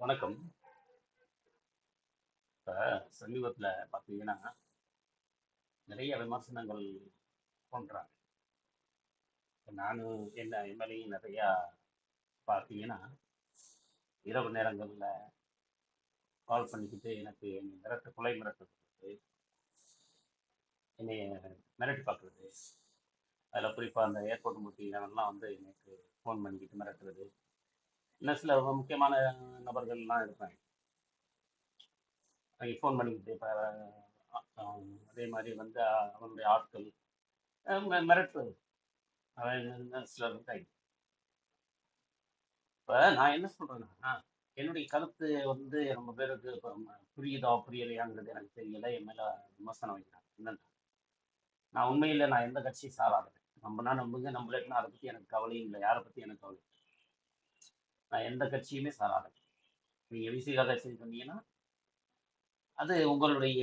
வணக்கம். இப்ப சமீபத்தில் பார்த்தீங்கன்னா, நிறைய விமர்சனங்கள் பண்றாங்க. நானும் என்ன என் மேலயும் நிறையா பார்த்தீங்கன்னா, இரவு நேரங்களில் கால் பண்ணிக்கிட்டு எனக்கு என்னை மிரட்ட கொலை மிரட்டு குடுத்து என்னைய மிரட்டி பார்க்குறது. அதில் குறிப்பாக அந்த ஏர்போர்ட் முத்தினவன்லாம் வந்து எனக்கு ஃபோன் பண்ணிக்கிட்டு மிரட்டுறது. இன்னும் சில முக்கியமான நபர்கள்லாம் இருப்பாங்க. அவைங்க ஃபோன் பண்ணிக்கிட்டு அதே மாதிரி வந்து அவனுடைய ஆட்கள் மிரட்டு மிரட்டுறது. அவன் சிலர் இருக்காங்க இப்போ நான் என்ன சொல்கிறேன்னா என்னுடைய கருத்து வந்து ரொம்ப பேருக்கு இப்ப புரியுதா, புரியலையாங்கிறது எனக்கு தெரியல. என் மேலே விமர்சனம் வைக்கிறாங்க. என்னன்னா, நான் உண்மையில் நான் எந்த கட்சியும் சாராதவன். நம்புனா நம்புங்க, நம்பலாட்டினா அதை பற்றி எனக்கு கவலையும் இல்லை யாரை பற்றி எனக்கு கவலை நான் எந்த கட்சியுமே சாராத நீங்க விசிகா கட்சின்னு சொன்னீங்கன்னா அது உங்களுடைய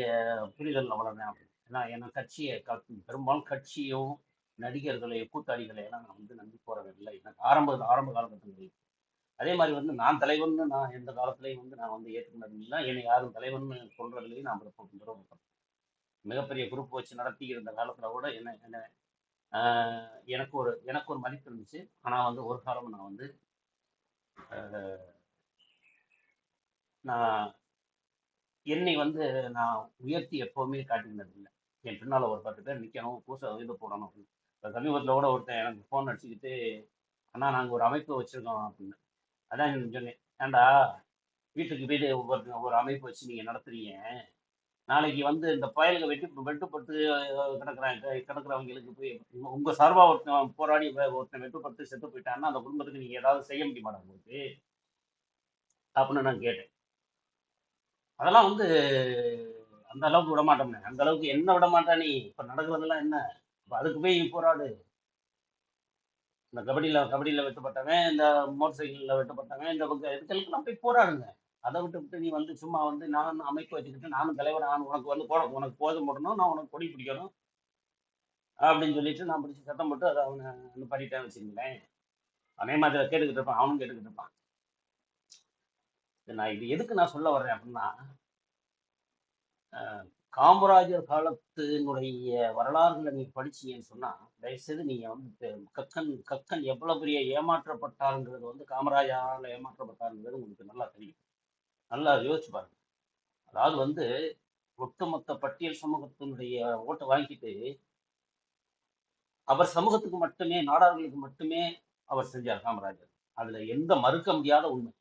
புரிதல் அவ்வளவுதான் அப்படி. ஏன்னா ஏன்னா கட்சியை பெரும்பாலும் கட்சியும், நடிகர்களையும், கூட்டாளிகளை எல்லாம் நான் வந்து நம்பி போறதில்லை எனக்கு ஆரம்ப ஆரம்ப காலகட்டங்களில் அதே மாதிரி வந்து நான் தலைவன் நான் எந்த காலத்திலயும் வந்து நான் வந்து ஏத்துக்கினது இல்ல. என்னை யாரும் தலைவன் சொல்றதுலையும் நான் விருப்பம் விருப்பப்படல. மிகப்பெரிய குரூப் வச்சு நடத்தி இருந்த காலத்தில் கூட என்ன என்ன எனக்கு ஒரு எனக்கு ஒரு மதிப்பு இருந்துச்சு. ஆனால் வந்து ஒரு காலமும் நான் வந்து நான் என்னை வந்து நான் உயர்த்தி எப்போவுமே காட்டினது என் பின்னால் ஒரு 10 பேர் நிற்கணும் பூசை இது போடணும் அப்படின்னு. இப்ப சமீபத்தில் கூட ஒருத்தன் எனக்கு ஃபோன் அடிச்சுக்கிட்டு, "அண்ணா நாங்கள் ஒரு அமைப்பு வச்சுருக்கோம் அப்படின்னு. அதான் சொன்னேன். ஏண்டா வீட்டுக்கு வீடு ஒரு ஒரு அமைப்பு வச்சு நீங்கள் நடத்துறீங்க. நாளைக்கு வந்து இந்த பயலுக வெட்டி வெட்டுப்பட்டு கிடக்குறாங்க கிடக்குறவங்களுக்கு போய் உங்க சார்பாக ஒருத்தன் போராடி ஒருத்தன் வெட்டுப்பட்டு செத்து போயிட்டான்னா, அந்த குடும்பத்துக்கு நீங்க ஏதாவது செய்ய முடியுமாடா உங்களுக்கு?" அப்படின்னு நான் கேட்டேன். அதெல்லாம் வந்து அந்த அளவுக்கு விடமாட்டோம்னே. அந்த அளவுக்கு என்ன விடமாட்டா நீ? இப்ப நடக்கிறதெல்லாம் என்ன? இப்ப அதுக்கு போய் போராடு. இந்த கபடியில கபடியில வெட்டுப்பட்டவன், இந்த மோட்டர் சைக்கிளில் வெட்டுப்பட்டவன், இந்த பக்கம் இதுக்கெல்லாம் போய் போராடுங்க. அதை விட்டு விட்டு நீ வந்து சும்மா வந்து நானும் அமைப்பு வச்சுக்கிட்டு, நானும் தலைவர் நான் உனக்கு வந்து போட உனக்கு போதும் போடணும், நான் உனக்கு கொடி பிடிக்கணும். அப்படின்னு சொல்லிட்டு நான் பிடிச்சி சத்தம் போட்டு அதை அவனை பண்ணிட்டேன் வச்சுக்கங்களேன். அதே மாதிரி கேட்டுக்கிட்டு இருப்பான். அவனும் கேட்டுக்கிட்டு இருப்பான். நான் இது எதுக்கு நான் சொல்ல வர்றேன் அப்படின்னா, காமராஜர் காலத்தினுடைய வரலாறுகளை நீங்க படிச்சீங்கன்னு சொன்னா, தயவுசெய்து நீங்க வந்து கக்கன் கக்கன் எவ்வளவு பெரிய ஏமாற்றப்பட்டாருங்கிறது வந்து காமராஜரால் ஏமாற்றப்பட்டாருங்கிறது உங்களுக்கு நல்லா தெரியும். நல்லா யோசிச்சு பாருங்க. அதாவது வந்து ஒட்டுமொத்த பட்டியல் சமூகத்தினுடைய ஓட்டை வாங்கிட்டு அவர் சமூகத்துக்கு மட்டுமே, நாடார்களுக்கு மட்டுமே அவர் செஞ்சார் காமராஜர். அதுல எந்த மறுக்க முடியாத உண்மை.